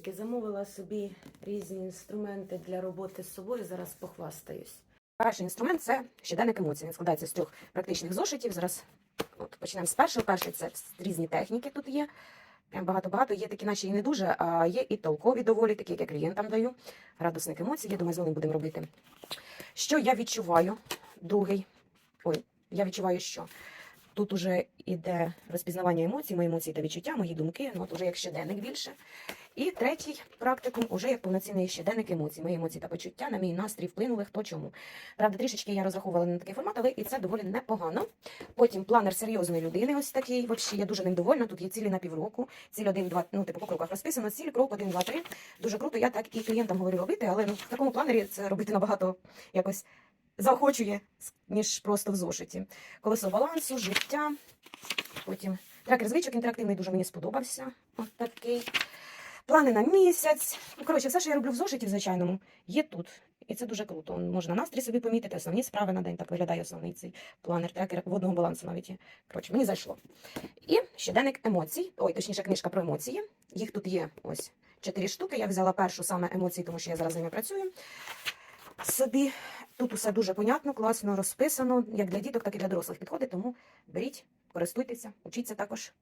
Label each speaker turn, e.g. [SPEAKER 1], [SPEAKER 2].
[SPEAKER 1] Привітики! Замовила собі різні інструменти для роботи з собою. Зараз похвастаюсь. Перший інструмент це щоденник емоцій. Він складається з трьох практичних зошитів. Зараз от, почнемо з першого. Перший це різні техніки тут є. Прям багато-багато. Є такі, наче і не дуже, а є і толкові доволі, такі, як я клієнтам даю. Градусник емоцій. Я думаю, з ним будемо робити. Що я відчуваю? Другий. Ой, я відчуваю, що тут уже іде розпізнавання емоцій, мої емоції та відчуття, мої думки, ну от уже як щоденник більше. І третій практикум уже як повноцінний щоденник емоцій. Мої емоції та почуття на мій настрій вплинули хто чому. Правда, трішечки я розраховувала на такий формат, але і це доволі непогано. Потім планер серйозної людини, ось такий. Взагалі, я дуже ним довольна. Тут є цілі на півроку, ціль один, два, ну типу по кроках розписано, ціль крок один, два, три. Дуже круто. Я так і клієнтам говорю робити, але ну, в такому планері це робити набагато якось заохочує, ніж просто в зошиті. Колесо балансу, життя. Потім трекер звичок інтерактивний дуже мені сподобався. Ось такий. Плани на місяць. Ну, коротше, все, що я роблю в зошиті в звичайному, є тут. І це дуже круто. Можна настрій собі помітити, основні справи на день. Так виглядає основний цей планер, трекер водного балансу навіть. Коротше, мені зайшло. І щоденник емоцій. Ой, точніше, книжка про емоції. Їх тут є ось чотири штуки. Я взяла першу саме емоції, тому що я зараз з ними працюю. Собі тут усе дуже понятно, класно розписано, як для діток, так і для дорослих підходить. Тому беріть, користуйтеся, учіться також.